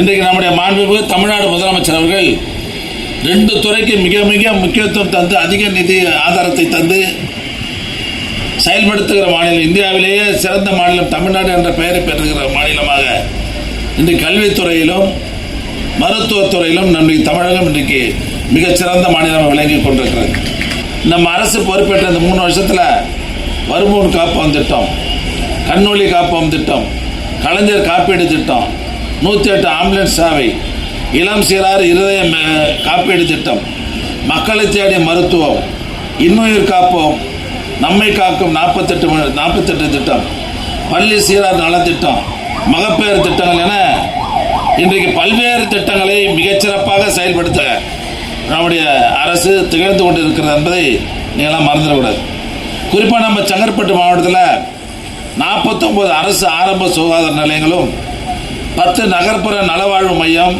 இன்றைக்கு நம்முடைய மாண்புமிகு தமிழ்நாடு முதலமைச்சர் அவர்கள் ரெண்டு துறைக்கு மிக மிக முக்கியத்துவம் தந்து அதிக நிதி ஆதாரத்தை தந்து செயல்படுத்துகிற மாநிலம் இந்தியாவிலேயே சிறந்த மாநிலம் தமிழ்நாடு என்ற பெயரை பெறுகிற மாநிலமாக இன்றைக்கு கல்வித்துறையிலும் மருத்துவத்துறையிலும் நம்முடைய தமிழகம் இன்றைக்கு மிகச்சிறந்த மாநிலமாக விளங்கி கொண்டிருக்கிறது. நம்ம அரசு பொறுப்பேற்ற இந்த மூணு வருஷத்தில் வருமூன் காப்பம் திட்டம் கண்ணொளி காப்பம் திட்டம் கலைஞர் காப்பீடு திட்டம் நூற்றி எட்டு ஆம்புலன்ஸ் சேவை. இளம் சீரார் இருதய மே- காப்பீடு திட்டம். மக்களை தேடிய மருத்துவம். இன்னுயிர் காப்போம். நம்மை காக்கும் நாற்பத்தெட்டு நாற்பத்தெட்டு திட்டம். பள்ளி சீரார் நலத்திட்டம் மகப்பேறு திட்டங்கள் என இன்றைக்கு பல்வேறு திட்டங்களை மிகச்சிறப்பாக செயல்படுத்த நம்முடைய அரசு திகழ்ந்து கொண்டிருக்கிறது என்பதை நீங்களாம் மறந்துடக்கூடாது. குறிப்பாக நம்ம செங்கற்பட்டு மாவட்டத்தில் நாற்பத்தொம்பது அரசு ஆரம்ப சுகாதார நிலையங்களும் பத்து நகர்ப்புற நலவாழ்வு மையம்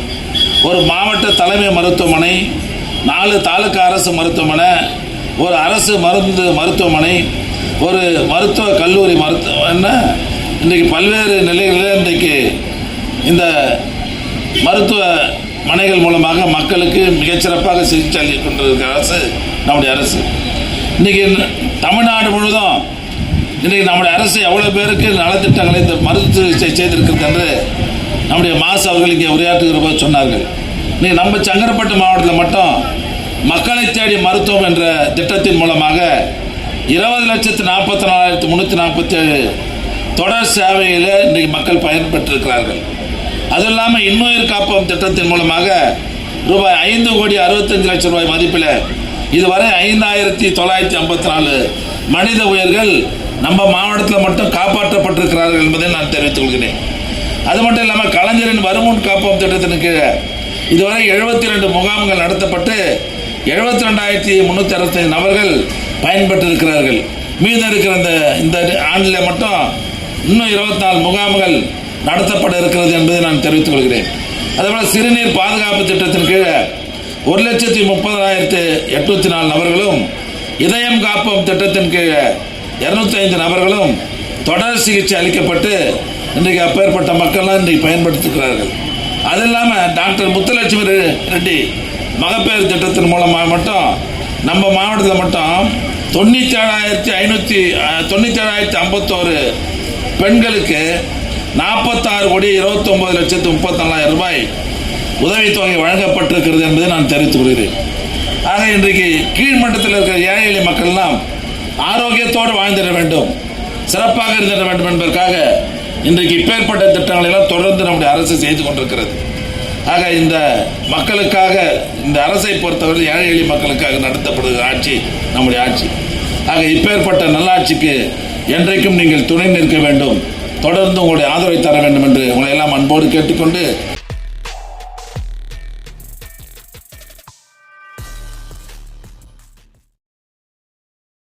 ஒரு மாவட்ட தலைமை மருத்துவமனை நாலு தாலுகா அரசு மருத்துவமனை ஒரு அரசு மருந்து மருத்துவமனை ஒரு மருத்துவ கல்லூரி மருத்துவ இன்றைக்கி இன்றைக்கு பல்வேறு நிலைகளில் இன்றைக்கு இந்த மருத்துவ மனைகள் மூலமாக மக்களுக்கு மிகச்சிறப்பாக சிகிச்சை அளித்துக் கொண்டிருக்கிற அரசு நம்முடைய அரசு. இன்றைக்கி தமிழ்நாடு முழுவதும் இன்றைக்கு நம்முடைய அரசு எவ்வளோ பேருக்கு நலத்திட்டங்களை இந்த மருத்துவ சிகிச்சை செய்திருக்கிறது என்று நம்முடைய மாசு அவர்கள் இங்கே உரையாற்றுகிற போது சொன்னார்கள் இன்னைக்கு நம்ம சங்கரப்பட்டு மாவட்டத்தில் மட்டும் மக்களை தேடி மருத்துவம் என்ற திட்டத்தின் மூலமாக இருபது லட்சத்து நாற்பத்தி நாலாயிரத்து முந்நூற்றி நாற்பத்தேழு தொடர் சேவையில் இன்றைக்கு மக்கள் பயன்பெற்றிருக்கிறார்கள். அதுவும் இல்லாமல் இன்னுயிர் காப்பகம் திட்டத்தின் மூலமாக ரூபாய் ஐந்து கோடி அறுபத்தஞ்சு லட்சம் ரூபாய் மதிப்பில் இதுவரை ஐந்தாயிரத்தி தொள்ளாயிரத்தி ஐம்பத்தி நாலு மனித உயிர்கள் நம்ம மாவட்டத்தில் மட்டும் காப்பாற்றப்பட்டிருக்கிறார்கள் என்பதை நான் தெரிவித்துக் கொள்கிறேன். அது மட்டும் இல்லாமல் கலைஞரின் வருமுன் காப்போம் திட்டத்தின் கீழே. இதுவரை எழுபத்தி ரெண்டு முகாம்கள் நடத்தப்பட்டு எழுபத்தி ரெண்டாயிரத்தி முந்நூற்றி அறுபத்தைந்து நபர்கள் பயன்பெற்றிருக்கிறார்கள். மீதம் இருக்கிற இந்த இந்த ஆண்டில் மட்டும் இன்னும் இருபத்தி நாலு முகாம்கள் நடத்தப்பட இருக்கிறது என்பதை நான் தெரிவித்துக் கொள்கிறேன். அதேபோல் சிறுநீர் பாதுகாப்பு திட்டத்தின் கீழே ஒரு லட்சத்தி முப்பதாயிரத்து எட்நூற்றி நாலு நபர்களும் இதயம் காப்போம் திட்டத்தின் கீழே இரநூத்தி ஐந்து நபர்களும் தொடர் சிகிச்சை அளிக்கப்பட்டு இன்றைக்கு அப்பேற்பட்ட மக்கள்லாம் இன்றைக்கு பயன்படுத்துகிறார்கள் அது இல்லாமல் டாக்டர் முத்துலட்சுமி ரெட்டி மகப்பேறு திட்டத்தின் மூலமாக மட்டும் நம்ம மாவட்டத்தில் மட்டும் தொண்ணூற்றி ஏழாயிரத்தி ஐநூற்றி தொண்ணூற்றி ஏழாயிரத்தி ஐம்பத்தோரு பெண்களுக்கு நாற்பத்தாறு கோடி இருபத்தொம்பது லட்சத்து முப்பத்தாலாயிரம் ரூபாய் உதவித்தொகை வழங்கப்பட்டிருக்கிறது என்பதை நான் தெரிவித்துக் கொள்கிறேன். ஆக இன்றைக்கு கீழ்மட்டத்தில் இருக்கிற ஏழை எளிய மக்கள்லாம் ஆரோக்கியத்தோடு வாழ்ந்திட வேண்டும் சிறப்பாக இருந்திட வேண்டும் என்பதற்காக இன்றைக்கு இப்பேற்பட்ட திட்டங்களை எல்லாம் தொடர்ந்து நம்முடைய அரசு செய்து கொண்டிருக்கிறது. ஆக இந்த மக்களுக்காக இந்த அரசை பொறுத்தவரை ஏழை எளிய மக்களுக்காக நடத்தப்படுகிற ஆட்சி நம்முடைய ஆட்சி. ஆக இப்பேற்பட்ட நல்லாட்சிக்கு என்றைக்கும் நீங்கள் துணை நிற்க வேண்டும். தொடர்ந்து உங்களுடைய ஆதரவை தர வேண்டும் என்று உங்களை எல்லாம் அன்போடு கேட்டுக்கொண்டு